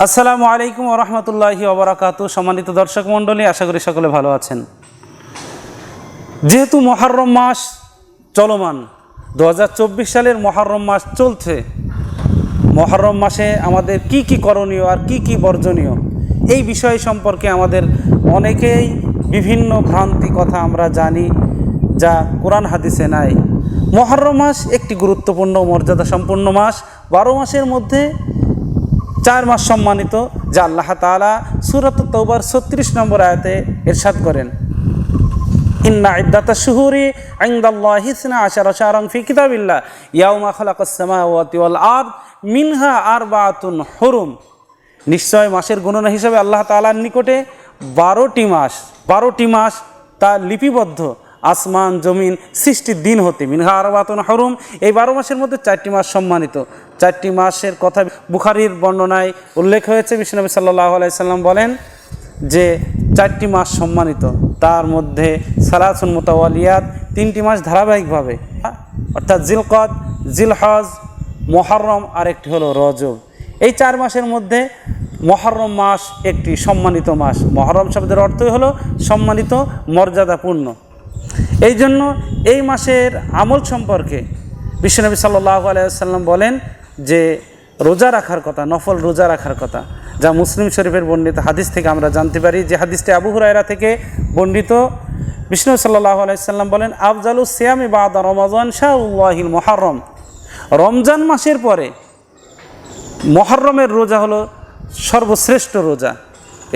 আসসালামু আলাইকুম ওরহমতুল্লাহি ওবরাকাত সম্মানিত দর্শক মণ্ডলী, আশা করি সকলে ভালো আছেন। যেহেতু মহারম মাস চলমান দু হাজার চব্বিশ সালের মহারম মাস চলছে। মহারম মাসে আমাদের কি কি করণীয় আর কি কি বর্জনীয়, এই বিষয় সম্পর্কে আমাদের অনেকেই বিভিন্ন ভ্রান্তি কথা আমরা জানি, যা কোরআন হাদিসে নাই। মহরম মাস একটি গুরুত্বপূর্ণ মর্যাদা সম্পন্ন মাস। বারো মাসের মধ্যে চার মাস সম্মানিত, যা আল্লাহ তালা সুরত তৌবার ছত্রিশ নম্বর আয়াতে এরশাদ করেন। ইন্না ইদ্দাতা শুহুরি আইন্দাল্লাহি ইসনা আশারা শাহরান ফি কিতাবিল্লাহ। ইয়াউমা খালাকাস সামাওয়াতি ওয়াল আরদ মিনহা আরবাতুন হুরুম। নিশ্চয় মাসের গণনা হিসাবে আল্লাহ তালার নিকটে বারোটি মাস বারোটি মাস তা লিপিবদ্ধ। আসমান, জমিন সৃষ্টির দিন হতে। মিনহা আরবাতুন হরুম। এই বারো মাসের মধ্যে চারটি মাস সম্মানিত। চারটি মাসের কথা বুখারির বর্ণনায় উল্লেখ হয়েছে। বিশ্বনবী সাল্লাহ আলাইসাল্লাম বলেন যে, চারটি মাস সম্মানিত। তার মধ্যে সালাসুন মোতাওয়ালিয়াত তিনটি মাস ধারাবাহিকভাবে। অর্থাৎ জিলকদ, জিলহজ মহরম আর একটি হলো রজব। এই চার মাসের মধ্যে মহরম মাস একটি সম্মানিত মাস। মহরম শব্দের অর্থই হলো সম্মানিত, মর্যাদাপূর্ণ। এই জন্য এই মাসের আমল সম্পর্কে বিশ্বনবী সাল্লাহ আলাইসাল্লাম বলেন যে রোজা রাখার কথা, নফল রোজা রাখার কথা, যা মুসলিম শরীফের বর্ণিত হাদিস থেকে আমরা জানতে পারি, যে হাদিসটি আবু হুরায়রা থেকে বর্ণিত। বিষ্ণু সাল্লাহ আলাইসাল্লাম বলেন, আফজালু সিয়ামি বাদ রমাজান শাহুল্লাহিল মহরম রমজান মাসের পরে মহরমের রোজা হলো সর্বশ্রেষ্ঠ রোজা।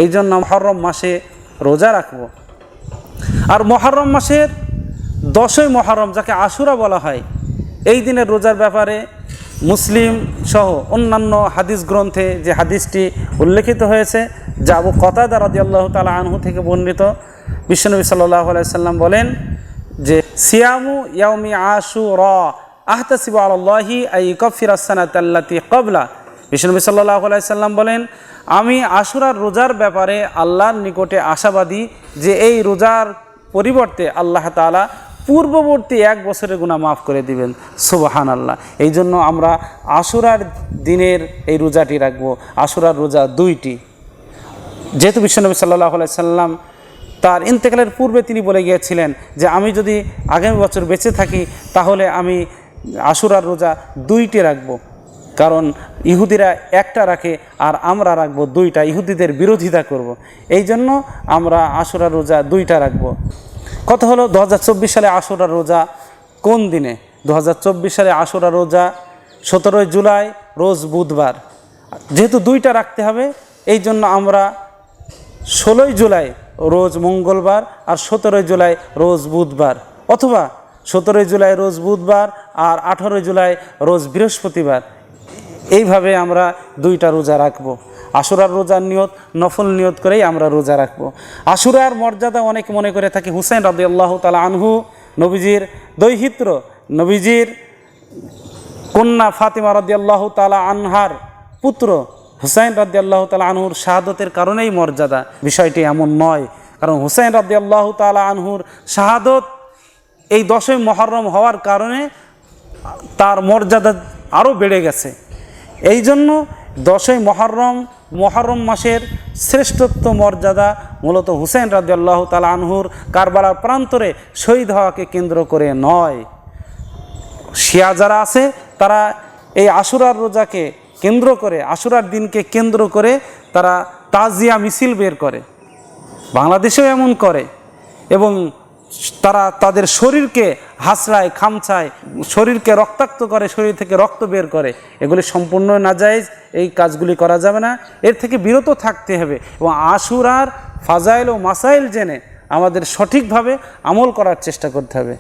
এই জন্য মহরম মাসে রোজা রাখব। আর মহরম মাসের দশই মহরম যাকে আশুরা বলা হয়, এই দিনের রোজার ব্যাপারে মুসলিম সহ অন্যান্য হাদিস গ্রন্থে যে হাদিসটি উল্লেখিত হয়েছে, যা আবু কতাদা রাজি আল্লাহ তালা আনহু থেকে বর্ণিত, বিশ্বনবী সাল্লাহ আলাইসাল্লাম বলেন যে, সিয়ামু ইয়াউমি আশু র আহতাসিব আল্লাহি আই কফির আসানাত আল্লাতি কবলা বিষ্ণুনবী সাল্লাহ আলাইসাল্লাম বলেন, আমি আশুরার রোজার ব্যাপারে আল্লাহর নিকটে আশাবাদী যে এই রোজার পরিবর্তে আল্লাহ তালা পূর্ববর্তী এক বছরের গুণা মাফ করে দিবেন। সুবাহান আল্লাহ এই জন্য আমরা আশুরার দিনের এই রোজাটি রাখব। আশুরার রোজা দুইটি। যেহেতু বিশ্বনবী সাল্লাহ সাল্লাম তার ইন্তেকালের পূর্বে তিনি বলে গিয়েছিলেন যে, আমি যদি আগামী বছর বেঁচে থাকি, তাহলে আমি আশুরার রোজা দুইটি রাখব। কারণ ইহুদিরা একটা রাখে আর আমরা রাখব দুইটা। ইহুদিদের বিরোধিতা করব। এই জন্য আমরা আশুরার রোজা দুইটা রাখব। কত হলো? দু হাজার চব্বিশ সালে আশুরার রোজা কোন দিনে? দু হাজার চব্বিশ সালে আশুরা রোজা সতেরোই জুলাই, রোজ বুধবার। যেহেতু দুইটা রাখতে হবে, এই জন্য আমরা ষোলোই জুলাই রোজ মঙ্গলবার আর সতেরোই জুলাই রোজ বুধবার। অথবা সতেরোই জুলাই রোজ বুধবার আর আঠারোই জুলাই রোজ বৃহস্পতিবার। এইভাবে আমরা দুইটা রোজা রাখব। আশুরার রোজার নিয়ত, নফল নিয়ত করেই আমরা রোজা রাখব। আশুরার মর্যাদা অনেক মনে করে থাকি হুসেন রাদি আল্লাহ তালা আনহু, নবীজির দৈহিত্র, নবীজির কন্যা ফাতিমা রাদি আল্লাহ তালা আনহার পুত্র, হুসাইন রাদি আল্লাহ তালা আনহুর শাহাদতের কারণেই মর্যাদা। বিষয়টি এমন নয়, কারণ হুসাইন রাদি আল্লাহ তালা আনহুর শাহাদত এই দশই মহরম হওয়ার কারণে তার মর্যাদা আরও বেড়ে গেছে। এই জন্য দশই মহরম মহরম মাসের শ্রেষ্ঠত্ব মর্যাদা মূলত হুসেন রাজি আল্লাহ তালা আনহুর কারবালার প্রান্তরে শহীদ হওয়াকে কেন্দ্র করে নয়। শিয়া যারা আছে, তারা এই আশুরার রোজাকে কেন্দ্র করে, আশুরার দিনকে কেন্দ্র করে তারা তাজিয়া মিছিল বের করে। বাংলাদেশেও এমন করে এবং তারা তাদের শরীরকে হাসরায় খামছায়, শরীরকে রক্তাক্ত করে, শরীর থেকে রক্ত বের করে। এগুলি সম্পূর্ণ নাজাইজ এই কাজগুলি করা যাবে না। এর থেকে বিরত থাকতে হবে এবং আশুরার ফাজাইল ও মাসাইল জেনে আমাদের সঠিকভাবে আমল করার চেষ্টা করতে হবে।